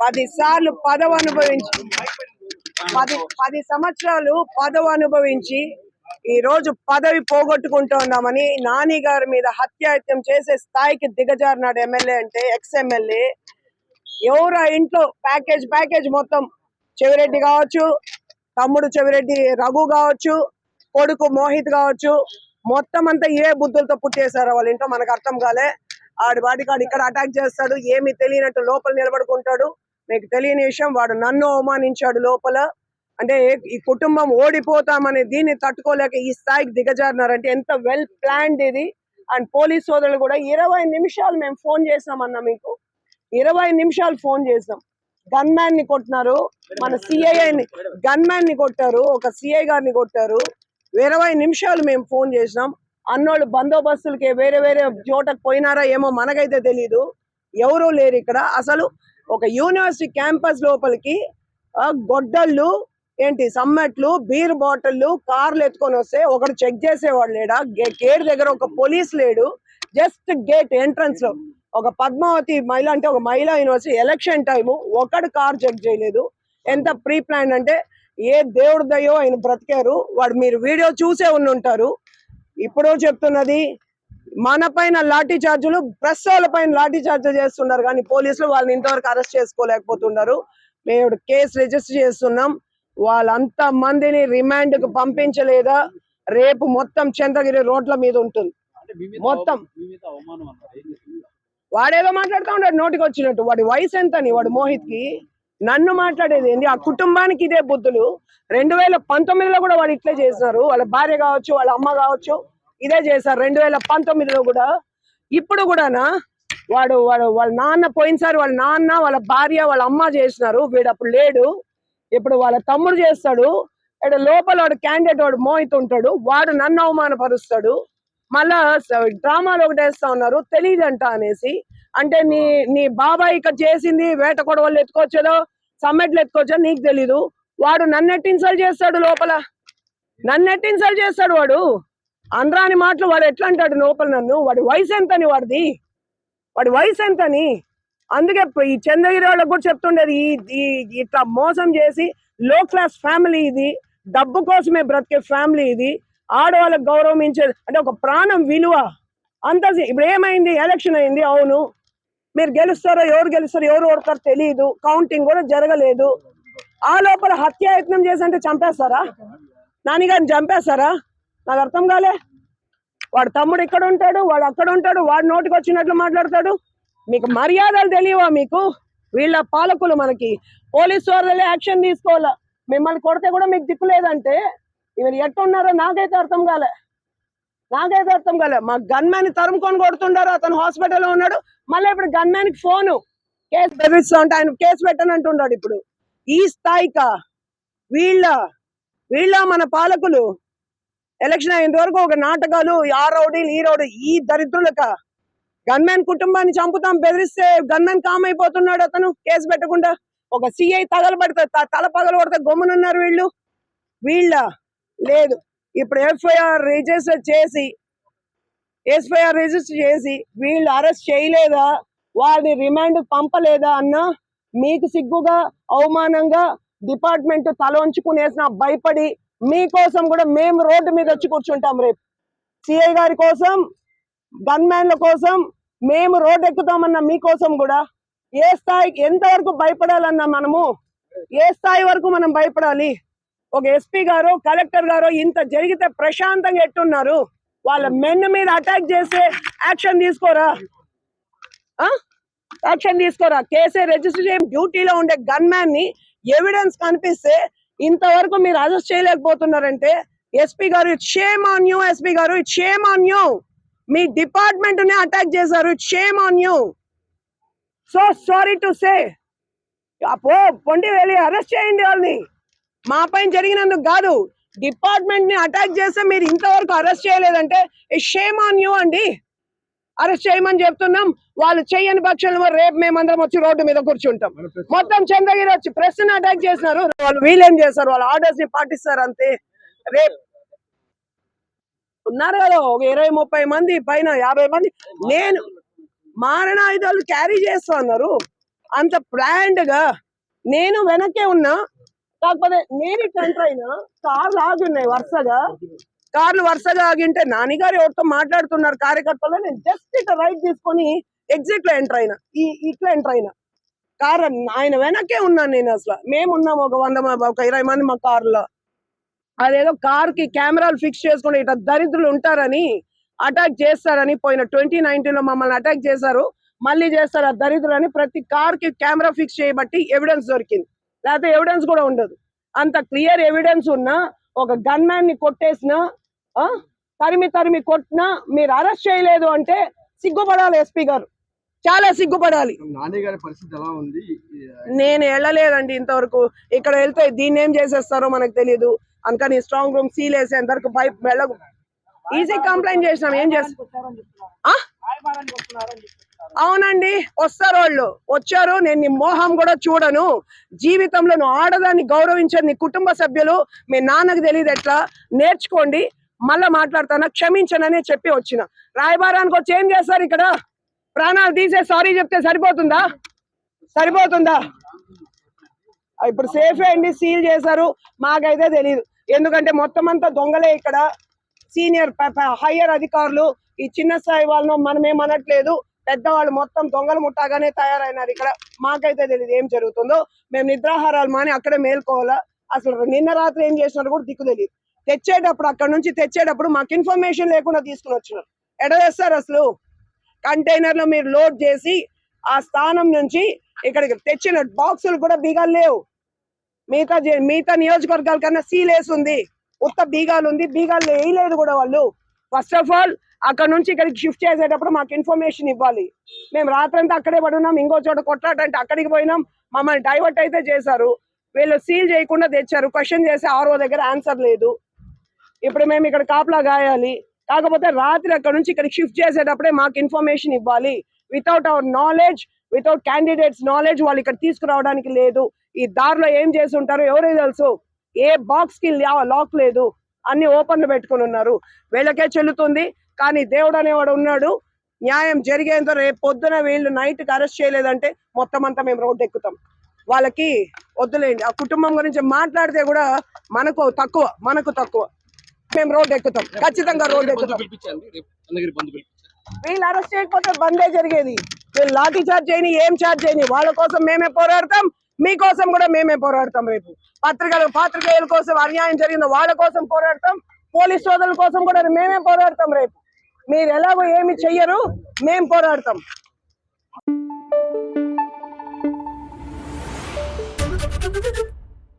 పది సార్లు పదవి అనుభవించి పది పది సంవత్సరాలు పదవి అనుభవించి ఈ రోజు పదవి పోగొట్టుకుంటున్నామని నాని గారి మీద హత్యాయత్యం చేసే స్థాయికి దిగజారినాడు ఎమ్మెల్యే అంటే ఎక్స్ ఎమ్మెల్యే ఎవరు ఆ ఇంట్లో ప్యాకేజ్ ప్యాకేజ్ మొత్తం చెవిరెడ్డి కావచ్చు తమ్ముడు చెవిరెడ్డి రఘు కావచ్చు కొడుకు మోహిత్ కావచ్చు మొత్తం అంతా ఏ బుద్ధులతో పుట్టేశారో వాళ్ళ ఇంట్లో మనకు అర్థం కాలే. ఆడి వాడి ఆడు ఇక్కడ అటాక్ చేస్తాడు ఏమి తెలియనట్టు లోపల నిలబడుకుంటాడు. మీకు తెలియని విషయం వాడు నన్ను అవమానించాడు లోపల. అంటే ఈ కుటుంబం ఓడిపోతామని దీన్ని తట్టుకోలేక ఈ స్థాయికి దిగజారినారంటే ఎంత వెల్ ప్లాన్డ్ ఇది. అండ్ పోలీస్ సోదరులు కూడా ఇరవై నిమిషాలు మేము ఫోన్ చేసామన్నా మీకు. ఇరవై నిమిషాలు ఫోన్ చేసాం గన్ మ్యాన్ని కొట్టినారు. మన సిఐని గన్ మ్యాన్ని కొట్టారు. ఒక సిఐ గారిని కొట్టారు. ఇరవై నిమిషాలు మేము ఫోన్ చేసినాం. అన్నోళ్ళు బందోబస్తులకి వేరే వేరే చోటకు పోయినారా ఏమో మనకైతే తెలీదు. ఎవరూ లేరు ఇక్కడ. అసలు ఒక యూనివర్సిటీ క్యాంపస్ లోపలికి ఆ, గొడ్డళ్ళు ఏంటి సమ్మెట్లు బీర్ బాటిళ్ళు కార్లు ఎత్తుకొని వస్తే ఒకడు చెక్ చేసేవాడు లేడా? గేట్ దగ్గర ఒక పోలీస్ లేడు. జస్ట్ గేట్ ఎంట్రన్స్లో. ఒక పద్మావతి మహిళ అంటే ఒక మహిళా యూనివర్సిటీ ఎలక్షన్ టైము ఒకడు కార్ చెక్ చేయలేదు. ఎంత ప్రీ ప్లాన్ అంటే ఏ దేవుడి దయో ఆయన బ్రతికారు. వాడు మీరు వీడియో చూసే ఉండి ఉంటారు ఇప్పుడు చెప్తున్నది మన పైన లాఠీ చార్జులు ప్రెస్ వాళ్ళ పైన లాఠీ చార్జులు చేస్తున్నారు. కానీ పోలీసులు వాళ్ళని ఇంతవరకు అరెస్ట్ చేసుకోలేకపోతున్నారు. మేము కేసు రిజిస్టర్ చేస్తున్నాం. వాళ్ళంత మందిని రిమాండ్కు పంపించలేదా? రేపు మొత్తం చంద్రగిరి రోడ్ల మీద ఉంటుంది. మొత్తం. వాడేదో మాట్లాడుతూ ఉంటాడు నోటికి వచ్చినట్టు వాడి వయసు ఎంతని? వాడు మోహిత్కి నన్ను మాట్లాడేది ఏంది? ఆ కుటుంబానికి ఇదే బుద్ధులు. రెండు వేల పంతొమ్మిదిలో కూడా వాళ్ళు ఇట్లే చేసినారు. వాళ్ళ భార్య కావచ్చు వాళ్ళ అమ్మ కావచ్చు ఇదే చేశారు. రెండు వేల పంతొమ్మిదిలో కూడా. ఇప్పుడు కూడానా వాడు వాడు వాళ్ళ నాన్న పోయినసారి వాళ్ళ నాన్న వాళ్ళ భార్య వాళ్ళ అమ్మ చేసినారు. వీడు అప్పుడు లేడు. ఇప్పుడు వాళ్ళ తమ్ముడు చేస్తాడు. ఇక్కడ లోపల వాడు క్యాండిడేట్ వాడు మోహిత్ ఉంటాడు. వాడు నన్ను అవమానపరుస్తాడు. మళ్ళా డ్రామాలు ఒకటి వేస్తా ఉన్నారు. తెలియదంట అనేసి. అంటే నీ నీ బాబాయ్ ఇక్కడ చేసింది వేట కొడవలు ఎత్తుకోవచ్చదో సమ్మెట్లు ఎత్తుకోవచ్చా నీకు తెలీదు. వాడు నన్నెట్టి ఇన్సల్ట్ చేస్తాడు లోపల. నన్నెట్టి ఇన్సల్ట్ చేస్తాడు వాడు. అనరాని మాటలు వాడు ఎట్లా అంటాడు లోపల నన్ను? వాడి వయసు ఎంతని వాడిది? వాడి వయసు ఎంతని? అందుకే ఈ చంద్రగిరి వాళ్ళకు కూడా చెప్తుండేది ఈ ఇట్లా మోసం చేసి లో క్లాస్ ఫ్యామిలీ ఇది. డబ్బు కోసమే బ్రతికే ఫ్యామిలీ ఇది. ఆడవాళ్ళకి గౌరవించేది అంటే ఒక ప్రాణం విలువ. అంత ఇప్పుడు ఏమైంది? ఎలక్షన్ అయింది. అవును. మీరు గెలుస్తారో ఎవరు గెలుస్తారో ఎవరు ఓడతారో తెలియదు కౌంటింగ్ కూడా జరగలేదు. ఆ లోపల హత్యాయత్నం చేసి అంటే చంపేస్తారా? నాన్నగారిని చంపేస్తారా? నాకు అర్థం కాలే. వాడు తమ్ముడు ఇక్కడ ఉంటాడు వాడు అక్కడ ఉంటాడు వాడు నోటికి వచ్చినట్లు మాట్లాడతాడు. మీకు మర్యాదలు తెలియవా మీకు? వీళ్ళ పాలకులు మనకి. పోలీసు వాళ్ళే యాక్షన్ తీసుకోవాలా? మిమ్మల్ని కొడితే కూడా మీకు దిక్కు లేదంటే. ఇవి ఎట్టున్నారో నాకైతే అర్థం కాలే. నాకైతే అర్థం కాలే. మా గన్మ్యాన్ తరుముకొని కొడుతుండారు అతను హాస్పిటల్లో ఉన్నాడు. మళ్ళీ ఇప్పుడు గన్మ్యాన్కి ఫోను కేసు బెదిరిస్తా ఉంటే ఆయన కేసు పెట్టని అంటున్నాడు ఇప్పుడు. ఈ స్థాయికా వీళ్ళ వీళ్ళ మన పాలకులు ఎలక్షన్ అయిన వరకు ఒక నాటకాలు ఆ రౌడీలు ఈ రౌడీ ఈ దరిద్రులక గన్మ్యాన్ కుటుంబాన్ని చంపుతాం బెదిరిస్తే గన్మ్యాన్ కామ్ అయిపోతున్నాడు అతను కేసు పెట్టకుండా. ఒక సిఐ తగలబడితే త- తల పగలబడితే గమ్మునున్నారు వీళ్ళు. వీళ్ళ లేదు. ఇప్పుడు ఎఫ్ఐఆర్ రిజిస్టర్ చేసి ఎఫ్ఐఆర్ రిజిస్టర్ చేసి వీళ్ళు అరెస్ట్ చేయలేదా? వారిని రిమాండ్ పంపలేదా అన్న మీకు సిగ్గుగా అవమానంగా డిపార్ట్మెంట్ తల ఉంచుకునేసిన భయపడి మీకోసం కూడా మేము రోడ్డు మీద వచ్చి కూర్చుంటాం రేపు. సిఐ గారి కోసం గన్ మ్యాన్ల కోసం మేము రోడ్డు ఎక్కుతామన్న మీకోసం కూడా ఏ స్థాయికి ఎంతవరకు భయపడాలన్నా మనము ఏ స్థాయి వరకు మనం భయపడాలి? ఒక ఎస్పీ గారు కలెక్టర్ గారు ఇంత జరిగితే ప్రశాంతంగా ఎట్టున్నారు? వాళ్ళ మెన్ మీద అటాక్ చేస్తే యాక్షన్ తీసుకోరా? ఆ? యాక్షన్ తీసుకోరా? కేసే రిజిస్టర్ చేయం డ్యూటీలో ఉండే గన్ మ్యాన్ని ఎవిడెన్స్ కనిపిస్తే ఇంతవరకు మీరు అరెస్ట్ చేయలేకపోతున్నారంటే ఎస్పీ గారు షేమ్ ఆన్ యూ ఎస్పీ గారు షేమ్ ఆన్ యూ మీ డిపార్ట్మెంట్ నే అటాక్ చేశారు. Shame on you so sorry to say అపో పొండి వెళ్ళి అరెస్ట్ చేయండి వాళ్ళని. మా పైన జరిగినందుకు కాదు. డిపార్ట్మెంట్ని అటాక్ చేస్తే మీరు ఇంతవరకు అరెస్ట్ చేయలేదంటే షేమ్ ఆన్ యూ అండి. అరెస్ట్ చేయమని చెప్తున్నాం. వాళ్ళు చెయ్యని పక్షంలో రేపు మేమందరం వచ్చి రోడ్డు మీద కూర్చుంటాం. మొత్తం చంద్రగిరి వచ్చి ప్రెస్ని అటాక్ చేసినారు. వాళ్ళు వీళ్ళేం చేస్తారు వాళ్ళ ఆర్డర్స్ని పాటిస్తారు అంతే. రేపు ఉన్నారు కదా ఒక ఇరవై ముప్పై మంది పైన యాభై మంది. నేను మారణాయుధాలు క్యారీ చేస్తా అన్నారు. అంత ప్లాండ్గా నేను వెనకే ఉన్నా. కాకపోతే నేను ఇట్లా ఎంటర్ అయినా కార్లు ఆగి ఉన్నాయి వరుసగా. కార్లు వరుసగా ఆగింటే నాన్నగారు ఎవరితో మాట్లాడుతున్నారు కార్యకర్తలు నేను జస్ట్ ఇట్లా రైట్ తీసుకొని ఎగ్జిట్లో ఎంటర్ అయినా ఈ ఇట్లా ఎంటర్ అయినా. కార్ ఆయన వెనకే ఉన్నాను నేను అసలు. మేము ఉన్నాము ఒక వంద ఒక ఇరవై మంది మా కారులో. అదేదో కార్కి కెమెరాలు ఫిక్స్ చేసుకుని ఇట్లా దరిద్రులు ఉంటారని అటాక్ చేస్తారని పోయిన ట్వంటీ నైన్టీన్లో మమ్మల్ని అటాక్ చేశారు. మళ్ళీ చేస్తారు ఆ దరిద్రులు అని ప్రతి కార్కి కెమెరా ఫిక్స్ చేయబట్టి ఎవిడెన్స్ దొరికింది. లేకపోతే ఎవిడెన్స్ కూడా ఉండదు. అంత క్లియర్ ఎవిడెన్స్ ఉన్నా ఒక గన్ మ్యాన్ని కొట్టేసిన తరిమి తరిమి కొట్టినా మీరు అరెస్ట్ చేయలేదు అంటే సిగ్గుపడాలి ఎస్పీ గారు. చాలా సిగ్గుపడాలి. నాని గారి పరిస్థితి ఎలా ఉంది? నేను వెళ్ళలేదండి ఇంతవరకు. ఇక్కడ వెళ్తే దీన్ని ఏం చేసేస్తారో మనకు తెలియదు అందుకని స్ట్రాంగ్ రూమ్ సీల్ వేసేంత వరకు పైప్ వెళ్ళకు ఈజీ కంప్లైంట్ చేసినాం. ఏం చేస్తాం ఆ? అవునండి వస్తారు వాళ్ళు వచ్చారు నేను నీ మోహం కూడా చూడను. జీవితంలో నువ్వు ఆడదాన్ని గౌరవించని నీ కుటుంబ సభ్యులు మీ నాన్నకు తెలియదు ఎట్లా? నేర్చుకోండి. మళ్ళా మాట్లాడతానా? క్షమించనని చెప్పి వచ్చిన. రాయబారానికి వచ్చి ఏం చేస్తారు ఇక్కడ? ప్రాణాలు తీసే సారీ చెప్తే సరిపోతుందా? సరిపోతుందా? ఇప్పుడు సేఫ్ అండి సీల్ చేశారు. మాకైతే తెలియదు ఎందుకంటే మొత్తం అంతా దొంగలే ఇక్కడ. సీనియర్ హయ్యర్ అధికారులు. ఈ చిన్న స్థాయి వాళ్ళను మనం ఏమనట్లేదు పెద్దవాళ్ళు మొత్తం దొంగలు ముట్టాగానే తయారైనారు. ఇక్కడ మాకైతే తెలియదు ఏం జరుగుతుందో. మేము నిద్రాహారాలు మాని అక్కడే మేల్కోవాలా? అసలు నిన్న రాత్రి ఏం చేసినారు కూడా దిక్కు తెలియదు తెచ్చేటప్పుడు అక్కడ నుంచి తెచ్చేటప్పుడు మాకు ఇన్ఫర్మేషన్ లేకుండా తీసుకుని వచ్చినారు. ఎడ చేస్తారు అసలు? కంటైనర్లో మీరు లోడ్ చేసి ఆ స్థానం నుంచి ఇక్కడికి తెచ్చిన బాక్సులు కూడా బీగాలు లేవు. మిగతా మిగతా నియోజకవర్గాల కన్నా సీలేసి ఉంది. ఉత్త బీగాలు ఉంది. బీగాలు వేయలేదు కూడా వాళ్ళు. ఫస్ట్ ఆఫ్ ఆల్ అక్కడ నుంచి ఇక్కడికి షిఫ్ట్ చేసేటప్పుడు మాకు ఇన్ఫర్మేషన్ ఇవ్వాలి. మేము రాత్రంతా అక్కడే పడున్నాం ఇంకో చోట కొట్లాటంటే అక్కడికి పోయినాం మమ్మల్ని డైవర్ట్ అయితే చేశారు. వీళ్ళు సీల్ చేయకుండా తెచ్చారు క్వశ్చన్ చేసి ఆర్ఓ దగ్గర ఆన్సర్ లేదు. ఇప్పుడు మేము ఇక్కడ కాపలా గాయాలి. కాకపోతే రాత్రి అక్కడ నుంచి ఇక్కడికి షిఫ్ట్ చేసేటప్పుడే మాకు ఇన్ఫర్మేషన్ ఇవ్వాలి. Without our knowledge without candidates knowledge వాళ్ళు ఇక్కడ తీసుకురావడానికి లేదు. ఈ దారిలో ఏం చేసి ఉంటారో ఎవరో తెలుసు? ఏ బాక్స్కి లాక్ లేదు. అన్ని ఓపెన్లో పెట్టుకుని ఉన్నారు. వీళ్ళకే చెల్లుతుంది. కానీ దేవుడు అనేవాడు ఉన్నాడు. న్యాయం జరిగేంత రేపు పొద్దున వీళ్ళు నైట్కి అరెస్ట్ చేయలేదంటే మొత్తం అంతా మేము రోడ్డు ఎక్కుతాం. వాళ్ళకి వద్దులేండి. ఆ కుటుంబం గురించి మాట్లాడితే కూడా మనకు తక్కువ మనకు తక్కువ. మేము రోడ్డు ఎక్కుతాం. ఖచ్చితంగా రోడ్డు ఎక్కుతాం. వీళ్ళు అరెస్ట్ చేయకపోతే బందే జరిగేది. వీళ్ళు లాఠీ చార్జ్ చేయని ఏం చార్జ్ చేయని వాళ్ళ కోసం మేమే పోరాడతాం. మీకోసం కూడా మేమే పోరాడతాం రేపు. పత్రికలు పాత్రికేయుల కోసం అన్యాయం జరిగిన వాళ్ళ కోసం పోరాడతాం. పోలీస్ సోదరుల కోసం కూడా మేమే పోరాడతాం రేపు. మీరు ఎలాగో ఏమి చెయ్యరు మేము పోరాడతాం.